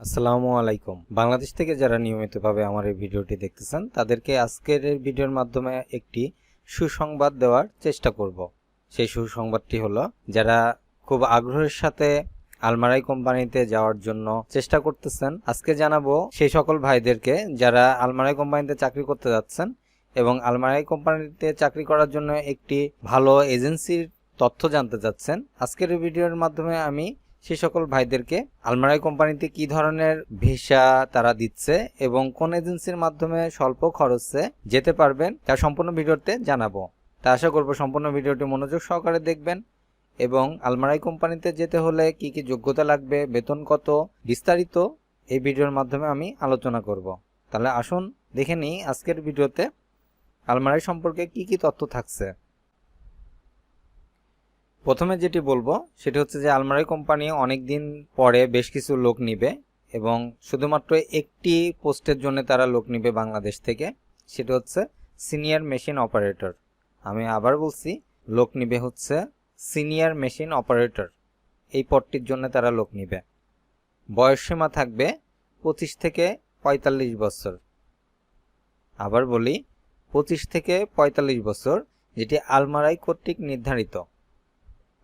আসসালামু আলাইকুম। বাংলাদেশ থেকে যারা নিয়মিতভাবে আমার এই ভিডিওটি দেখতেছেন, তাদেরকে আজকের এই ভিডিওর মাধ্যমে একটি সুসংবাদ দেওয়ার চেষ্টা করব। সেই সুসংবাদটি হলো, যারা খুব আগ্রহের সাথে আলমারাই কোম্পানিতে যাওয়ার জন্য চেষ্টা করতেছেন, আজকে জানাব সেই সকল ভাইদেরকে যারা আলমারাই কোম্পানিতে চাকরি করতে যাচ্ছেন এবং আলমারাই কোম্পানিতে চাকরি করার জন্য একটি ভালো এজেন্সির তথ্য জানতে চাচ্ছেন। আজকের ভিডিওর মাধ্যমে আমি সেই সকল ভাইদেরকে আলমারাই কোম্পানিতে কি ধরনের ভিসা তারা দিচ্ছে এবং কোন এজেন্সির মাধ্যমে স্বল্প খরচে যেতে পারবেন, তা সম্পূর্ণ ভিডিওতে জানাব। তা আশা করব সম্পূর্ণ ভিডিওটি মনোযোগ সহকারে দেখবেন এবং আলমারাই কোম্পানিতে যেতে হলে কি কি যোগ্যতা লাগবে, বেতন কত, বিস্তারিত এই ভিডিওর মাধ্যমে আমি আলোচনা করব। তাহলে আসুন দেখে নিই আজকের ভিডিওতে আলমারাই সম্পর্কে কি কি তথ্য থাকছে। প্রথমে যেটি বলব, সেটি হচ্ছে যে আলমারি কোম্পানি অনেক দিন পরে বেশ কিছু লোক নিবে এবং শুধুমাত্র একটি পোস্টের জন্য তারা লোক নিবে বাংলাদেশ থেকে, সেটা হচ্ছে সিনিয়র মেশিন অপারেটর। আমি আবার বলছি, লোক নিবে হচ্ছে সিনিয়র মেশিন অপারেটর। এই পদটির জন্য তারা লোক নিবে। বয়সসীমা থাকবে পঁচিশ থেকে পঁয়তাল্লিশ বছর। আবার বলি, পঁচিশ থেকে পঁয়তাল্লিশ বছর, যেটি আলমারাই কর্তৃক নির্ধারিত।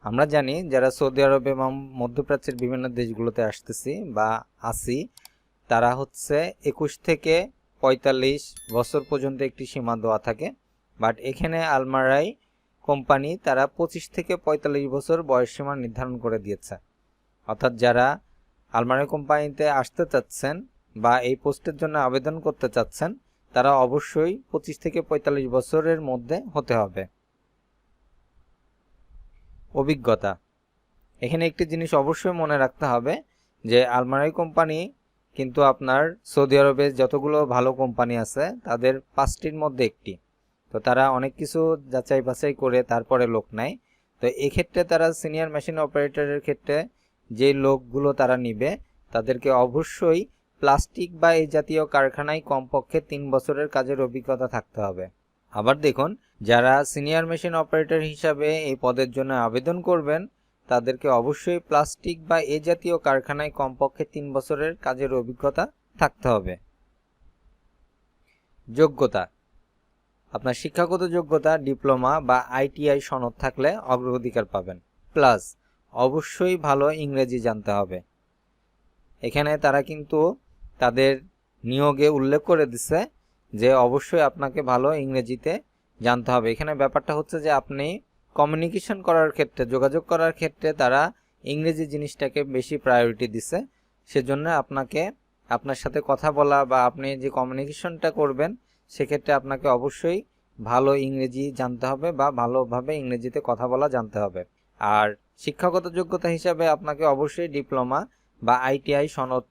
আমরা জানি যারা সৌদি আরব এবং মধ্যপ্রাচ্যের বিভিন্ন দেশগুলোতে আসতেছি বা আসি তারা হচ্ছে একুশ থেকে পঁয়তাল্লিশ বছর পর্যন্ত একটি সীমা দেওয়া থাকে। বাট এখানে আলমারাই কোম্পানি তারা পঁচিশ থেকে পঁয়তাল্লিশ বছর বয়স সীমা নির্ধারণ করে দিয়েছে। অর্থাৎ যারা আলমারাই কোম্পানিতে আসতে চাচ্ছেন বা এই পোস্টের জন্য আবেদন করতে চাচ্ছেন, তারা অবশ্যই পঁচিশ থেকে পঁয়তাল্লিশ বছরের মধ্যে হতে হবে। অভিজ্ঞতা। এখানে একটি জিনিস অবশ্যই মনে রাখতে হবে যে আলমারাই কোম্পানি কিন্তু আপনার সৌদি আরবে যতগুলো ভালো কোম্পানি আছে তাদের পাঁচটির মধ্যে একটি। তো তারা অনেক কিছু যাচাই বাছাই করে তারপরে লোক নেয়। তো এক্ষেত্রে তারা সিনিয়র মেশিন অপারেটরের ক্ষেত্রে যে লোকগুলো তারা নিবে তাদেরকে অবশ্যই প্লাস্টিক বা এই জাতীয় কারখানায় কমপক্ষে তিন বছরের কাজের অভিজ্ঞতা থাকতে হবে। আবার দেখুন, যারা সিনিয়র মেশিন অপারেটর হিসাবে এই পদের জন্য আবেদন করবেন, তাদেরকে অবশ্যই প্লাস্টিক বা এ জাতীয় কারখানায় কমপক্ষে তিন বছরের কাজের অভিজ্ঞতা থাকতে হবে। যোগ্যতা। আপনার শিক্ষাগত যোগ্যতা, ডিপ্লোমা বা আইটিআই সনদ থাকলে অগ্রাধিকার পাবেন। প্লাস, অবশ্যই ভালো ইংরেজি জানতে হবে। এখানে তারা কিন্তু তাদের নিয়োগে উল্লেখ করে দিছে যে অবশ্যই আপনাকে ভালো ইংরেজিতে জানতে হবে। এখানে ব্যাপারটা হচ্ছে যে আপনি কমিউনিকেশন করার ক্ষেত্রে, যোগাযোগ করার ক্ষেত্রে তারা ইংরেজি জিনিসটাকে বেশি প্রায়োরিটি দিছে। সেজন্য আপনাকে আপনার সাথে কথা বলা বা আপনি যে কমিউনিকেশনটা করবেন, সেক্ষেত্রে আপনাকে অবশ্যই ভালো ইংরেজি জানতে হবে বা ভালোভাবে ইংরেজিতে কথা বলা জানতে হবে। আর শিক্ষাগত যোগ্যতা হিসাবে আপনাকে অবশ্যই ডিপ্লোমা বা আইটিআই সনদ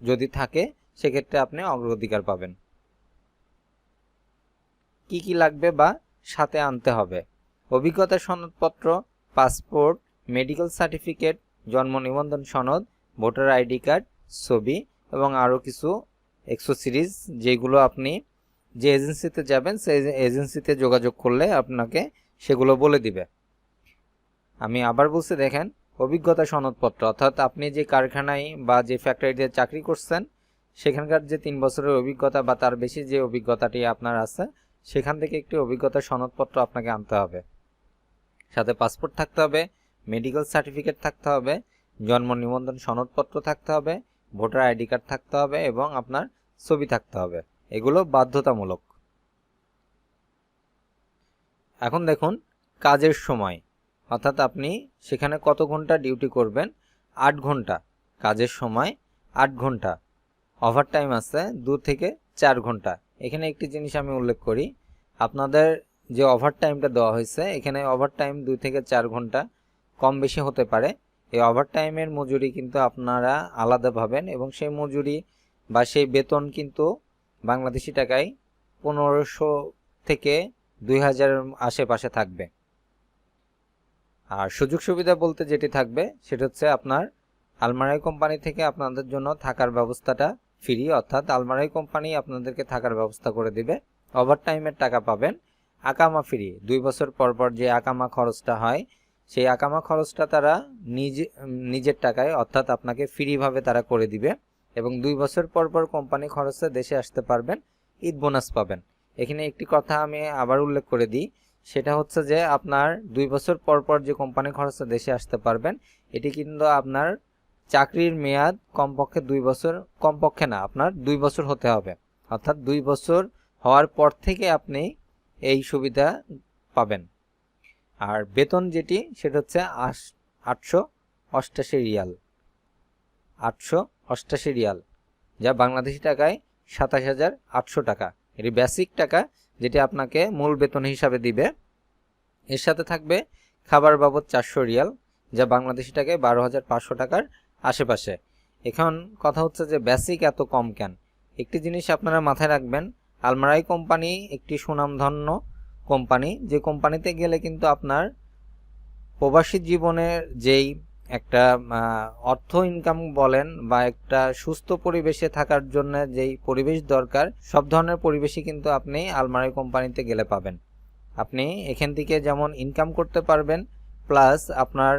যদি থাকে, সেক্ষেত্রে আপনি অগ্রাধিকার পাবেন। কি কি লাগবে বা সাথে আনতে হবে? অভিজ্ঞতা সনদপত্র, পাসপোর্ট, মেডিকেল সার্টিফিকেট, জন্ম নিবন্ধন সনদ, ভোটার আইডি কার্ড, ছবি এবং আরও কিছু এক্সোসিরিজ যেগুলো আপনি যে এজেন্সিতে যাবেন সেই এজেন্সিতে যোগাযোগ করলে আপনাকে সেগুলো বলে দিবে। আমি আবার বলছি, দেখেন, অভিজ্ঞতা সনদপত্র, অর্থাৎ আপনি যে কারখানায় বা যে ফ্যাক্টরিতে চাকরি করছেন, সেখানকার যে তিন বছরের অভিজ্ঞতা বা তার বেশি যে অভিজ্ঞতাটি আপনার আছে সেখান থেকে একটি অভিজ্ঞতা সনদপত্র আপনাকে আনতে হবে। সাথে পাসপোর্ট থাকতে হবে, মেডিকেল সার্টিফিকেট থাকতে হবে, জন্ম নিবন্ধন সনদপত্র থাকতে হবে, ভোটার আইডি কার্ড থাকতে হবে এবং আপনার ছবি থাকতে হবে। এগুলো বাধ্যতামূলক। এখন দেখুন, কাজের সময়। অর্থাৎ আপনি সেখানে কত ঘণ্টা ডিউটি করবেন? আট ঘণ্টা। কাজের সময় আট ঘণ্টা। ওভার টাইম আছে দু থেকে চার ঘণ্টা। এখানে একটি জিনিস আমি উল্লেখ করি। আপনাদের যে ওভার টাইমটা দেওয়া হয়েছে, এখানে ওভার টাইম দুই থেকে চার ঘণ্টা কম বেশি হতে পারে। এই ওভার টাইমের মজুরি কিন্তু আপনারা আলাদা পাবেন এবং সেই মজুরি বা সেই বেতন কিন্তু বাংলাদেশি টাকায় পনেরোশো থেকে দুই হাজারের আশেপাশে থাকবে। আর সুযোগ সুবিধা বলতে যেটি থাকবে, সেটা হচ্ছে আপনার আলমারাই কোম্পানি থেকে আপনাদের জন্য থাকার ব্যবস্থাটা ফ্রি, অর্থাৎ আলমারাই কোম্পানি আপনাদেরকে থাকার ব্যবস্থা করে দিবে। ওভার টাইমের টাকা পাবেন আকামা ফ্রি। দুই বছর পর পর যে আকামা খরচটা হয়, সেই আকামা খরচটা তারা নিজে, নিজের টাকায়, অর্থাৎ আপনাকে ফ্রিভাবে তারা করে দিবে এবং দুই বছর পর পর কোম্পানি খরচে দেশে আসতে পারবেন, ঈদ বোনাস পাবেন। এখানে একটি কথা আমি আবার উল্লেখ করে দিই, সেটা হচ্ছে যে আপনার দুই বছর পর পর যে কোম্পানি খরচে দেশে আসতে পারবেন, এটি কিন্তু আপনার চাকরির মেয়াদ কমপক্ষে দুই বছর, কমপক্ষে না, আপনার দুই বছর হতে হবে। অর্থাৎ দুই বছর হওয়ার পর থেকে আপনি এই সুবিধা পাবেন। আর বেতন যেটি, সেটা হচ্ছে আটশো অষ্টাশি রিয়াল। আটশো অষ্টাশি রিয়াল, যা বাংলাদেশি টাকায় সাতাশ হাজার আটশো টাকা। এটি বেসিক টাকা, যেটি আপনাকে মূল বেতন হিসাবে দিবে। এর সাথে থাকবে খাবার বাবদ চারশো রিয়াল, যা বাংলাদেশি টাকায় বারো হাজার পাঁচশো টাকার আশেপাশে। এখন কথা হচ্ছে যে বেসিক এত কম কেন? একটি জিনিস আপনারা মাথায় রাখবেন, আলমারাই কোম্পানি একটি সুনামধন্য কোম্পানি, যে কোম্পানিতে গেলে কিন্তু আপনার প্রবাসী জীবনের যেই একটা অর্থ ইনকাম বলেন বা একটা সুস্থ পরিবেশে থাকার জন্য যেই পরিবেশ দরকার, সব ধরনের পরিবেশই কিন্তু আপনি আলমারি কোম্পানিতে গেলে পাবেন। আপনি এখান থেকে যেমন ইনকাম করতে পারবেন প্লাস আপনার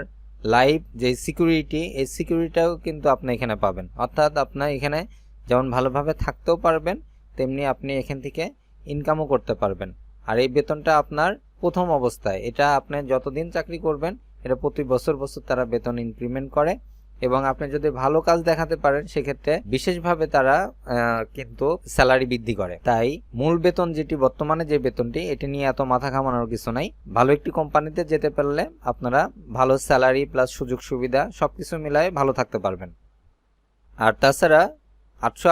লাইফ যে সিকিউরিটি এই সিকিউরিটিটাও কিন্তু আপনি এখানে পাবেন। অর্থাৎ আপনার এখানে যেমন ভালোভাবে থাকতেও পারবেন, তেমনি আপনি এখান থেকে ইনকামও করতে পারবেন। আর এই বেতনটা আপনার প্রথম অবস্থায়। এটা আপনি যতদিন চাকরি করবেন, এটা প্রতি বছর বছর তারা বেতন ইনক্রিমেন্ট করে। এবং আপনি যদি ভালো কাজ দেখাতে পারেন, সেক্ষেত্রে বিশেষভাবে তারা কিন্তু স্যালারি বৃদ্ধি করে। তাই মূল বেতন যেটি, বর্তমানে যে বেতনটি, এটি নিয়ে এত মাথা ঘামানোর কিছু নাই। ভালো একটি কোম্পানিতে যেতে পারলে আপনারা ভালো স্যালারি প্লাস সুযোগ সুবিধা সবকিছু মিলায়ে ভালো থাকতে পারবেন। আর তাছাড়া আটশো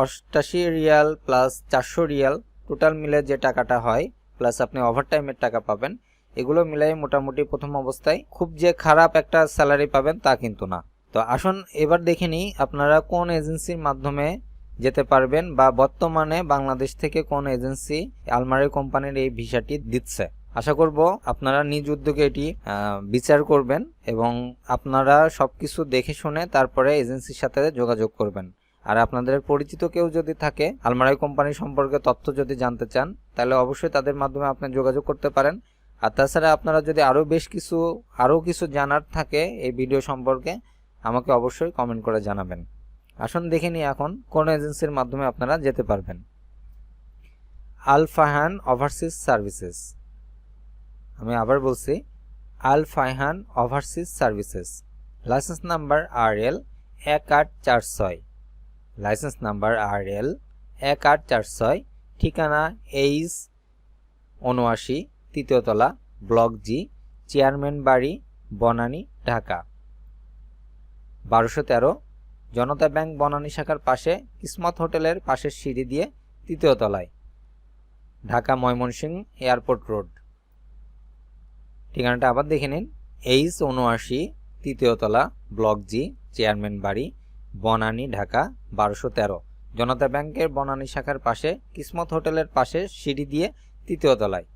অষ্টাশি রিয়াল প্লাস চারশো রিয়াল টোটাল মিলে যে টাকাটা হয়, প্লাস আপনি ওভারটাইমের টাকা পাবেন, এগুলো মিলাই মোটামুটি প্রথম অবস্থায় খুব যে খারাপ একটা স্যালারি পাবেন তা কিন্তু না। তো আসুন এবার দেখে নিই আপনারা কোন এজেন্সির মাধ্যমে যেতে পারবেন বা বর্তমানে বাংলাদেশ থেকে কোন এজেন্সি আলমারি কোম্পানির এই ভিসাটি দিচ্ছে। আশা করব আপনারা নিজ উদ্যোগে এটি বিচার করবেন এবং আপনারা সবকিছু দেখে শুনে তারপরে এজেন্সির সাথে যোগাযোগ করবেন। আর আপনাদের পরিচিত কেউ যদি থাকে, আলমারি কোম্পানি সম্পর্কে তথ্য যদি জানতে চান, তাহলে অবশ্যই তাদের মাধ্যমে আপনি যোগাযোগ করতে পারেন। আর তাছাড়া আপনারা যদি আরও বেশ কিছু, আরও কিছু জানার থাকে এই ভিডিও সম্পর্কে আমাকে অবশ্যই কমেন্ট করে জানাবেন। আসুন দেখে নিই এখন কোন এজেন্সির মাধ্যমে আপনারা যেতে পারবেন। Al Fahan overseas services. আমি আবার বলছি, Al Fahan overseas services. Licence number R L এক আট চার ছয়। লাইসেন্স নাম্বার আর এল এক আট চার ছয়, ঠিকানা এইচ উনআশি তৃতীয়তলা ব্লক জি, চেয়ারম্যান বাড়ি, বনানী, ঢাকা। বারোশো তেরো, জনতা ব্যাংক বনানী শাখার পাশে কিসমত হোটেলের পাশের সিঁড়ি দিয়ে তৃতীয় তলায়, ঢাকা ময়মনসিংহ এয়ারপোর্ট রোড। ঠিকানাটা আবার দেখে নিন, এইচ উনআশি তৃতীয়তলা ব্লক জি, চেয়ারম্যান বাড়ি, বনানী, ঢাকা, বারোশো তেরো। জনতা ব্যাংকের বনানী শাখার পাশে কিসমত হোটেলের পাশে সিঁড়ি দিয়ে তৃতীয় তলায়,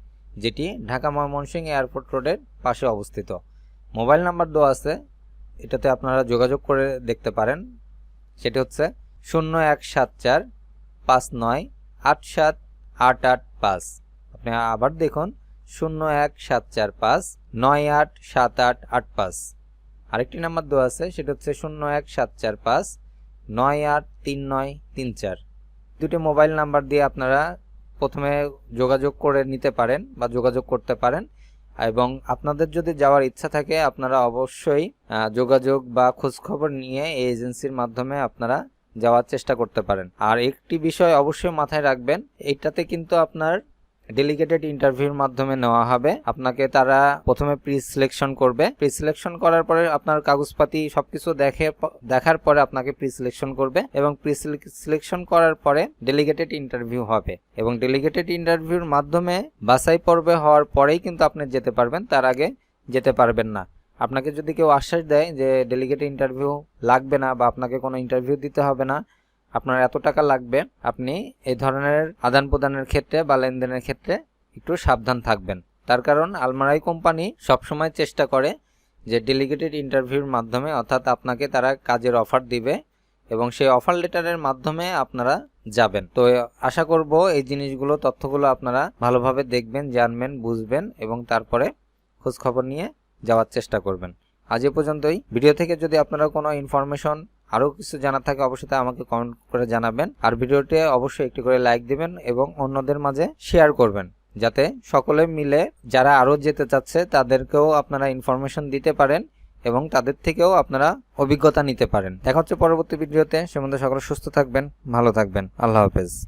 যেটি ঢাকা ময়মনসিংহ এয়ারপোর্ট রোডের পাশে অবস্থিত। মোবাইল নাম্বার দেওয়া আছে এটাতে আপনারা যোগাযোগ করে দেখতে পারেন। সেটি হচ্ছে শূন্য এক সাত চার পাঁচ নয় আট সাত আট আট পাঁচ। আপনি আবার দেখুন, শূন্য এক সাত চার পাঁচ, নয় আট সাত আট আট পাঁচ। আরেকটি নাম্বার দেওয়া আছে, সেটা হচ্ছে শূন্য এক সাত চার পাঁচ, নয় আট তিন নয় তিন চার। দুটি মোবাইল নাম্বার দিয়ে আপনারা প্রথমে যোগাযোগ করে নিতে পারেন বা যোগাযোগ করতে পারেন। এবং আপনাদের যদি যাওয়ার ইচ্ছা থাকে, আপনারা অবশ্যই যোগাযোগ বা খোঁজখবর নিয়ে এই এজেন্সির মাধ্যমে আপনারা যাওয়ার চেষ্টা করতে পারেন। আর একটি বিষয় অবশ্যই মাথায় রাখবেন, এটাতে কিন্তু আপনার ডেলিগেটেড ইন্টারভিউর মাধ্যমে নেওয়া হবে। আপনাকে তারা প্রথমে প্রি সিলেকশন করবে। প্রি সিলেকশন করার পরে আপনার কাগজপাতি সবকিছু দেখে দেখার পরে আপনাকে প্রি সিলেকশন করবে এবং প্রি সিলেকশন করার পরে ডেলিগেটেড ইন্টারভিউ হবে। এবং ডেলিগেটেড ইন্টারভিউর মাধ্যমে বাছাই পর্বে হওয়ার পরেই কিন্তু আপনি যেতে পারবেন। তার আগে যেতে পারবেন না। আপনাকে যদি কেউ আশ্বাস দেয় যে ডেলিগেটেড ইন্টারভিউ লাগবে না বা আপনাকে কোনো ইন্টারভিউ দিতে হবে না আপনার এত টাকা লাগবে, আপনি এই ধরনের আদান প্রদানের ক্ষেত্রে বা লেনদেনের ক্ষেত্রে একটু সাবধান থাকবেন। তার কারণ আলমারাই কোম্পানি সবসময় চেষ্টা করে যে ডেলিগেটেড ইন্টারভিউর মাধ্যমে অর্থাৎ আপনাকে তারা কাজের অফার দিবে এবং সেই অফার লেটারের মাধ্যমে আপনারা যাবেন। তো আশা করব এই জিনিসগুলো, তথ্যগুলো আপনারা ভালোভাবে দেখবেন, জানবেন, বুঝবেন এবং তারপরে খোঁজখবর নিয়ে যাওয়ার চেষ্টা করবেন। আজ এ পর্যন্তই। ভিডিও থেকে যদি আপনারা কোনো ইনফরমেশন আরও কিছু জানার থাকে অবশ্যই তা আমাকে কমেন্ট করে জানাবেন। আর ভিডিওটি অবশ্যই একটি করে লাইক দিবেন এবং অন্যদের মাঝে শেয়ার করবেন। যাতে সকলে মিলে যারা আরও যেতে চাচ্ছে, তাদেরকেও আপনারা ইনফরমেশন দিতে পারেন এবং তাদের থেকেও আপনারা অভিজ্ঞতা নিতে পারেন। দেখা হচ্ছে পরবর্তী ভিডিওতে। সে মধ্যে সকলে সুস্থ থাকবেন, ভালো থাকবেন। আল্লাহ হাফেজ।